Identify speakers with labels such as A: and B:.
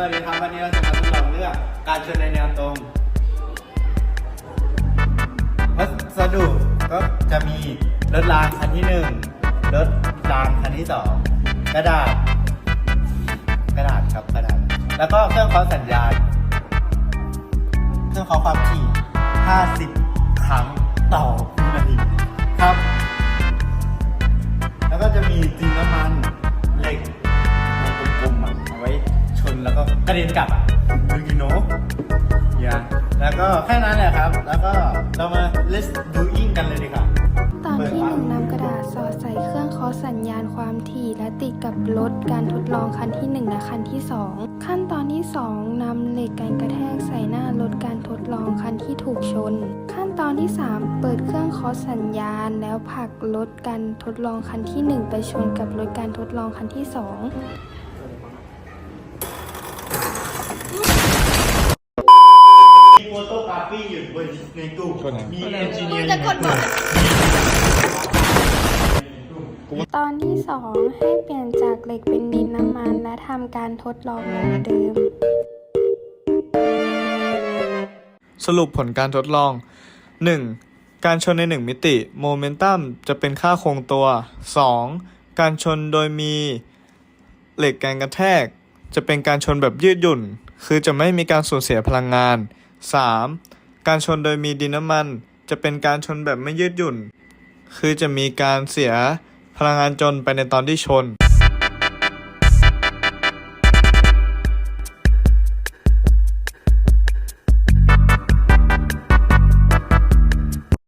A: สวัสดีครับวันนี้เราจะมาทดลองเรื่องการชนในแนวตรงวัสดุก็จะมีรถรางคันที่หนึ่งรถรางคันที่สองกระดาษ กระดาษครับกระดาษ แล้วก็เครื่องเคาะสัญญาณ เครื่องเคาะความถี่ 50 ครั้งต่อวินาที แล้วก็กระเด็นกลับอะดูกิโนอย่าแล้วก็แค่นั้นแหละครับ แล้วก็เรามา let's doing กันเลยดีกว่า
B: ตอนที่หนึ่งนำกระดาษสอดใส่เครื่องเคาะสัญญาณความถี่และติดกับรถการทดลองคันที่หนึ่งและคันที่สองขั้นตอนที่สองนำเหล็กกันกระแทกใส่หน้ารถการทดลองคันที่ถูกชน ขั้นตอนที่สามเปิดเครื่องเคาะสัญญาณ แล้วผลักรถการทดลองคันที่หนึ่งไปชนกับรถการทดลองคันที่สอง
A: มีโฟโต้กราฟีอยู่บนในตู้มีเอนจิเนียร์
C: จะกดหมด
B: ตอนที่สองให้เปลี่ยนจากเหล็กเป็นดินน้ำมัน และทำการทดลองเหมือนเดิม
D: สรุปผลการทดลอง 1. การชนใน 1 มิติโมเมนตัมจะเป็นค่าคงตัว 2. การชนโดยมีเหล็กแกนกระแทก จะเป็นการชนแบบยืดหยุ่น คือจะไม่มีการสูญเสียพลังงาน 3. การชนโดยมีดินน้ำมัน จะเป็นการชนแบบไม่ยืดหยุ่น คือจะมีการเสียพลังงานจนไปในตอนที่ชน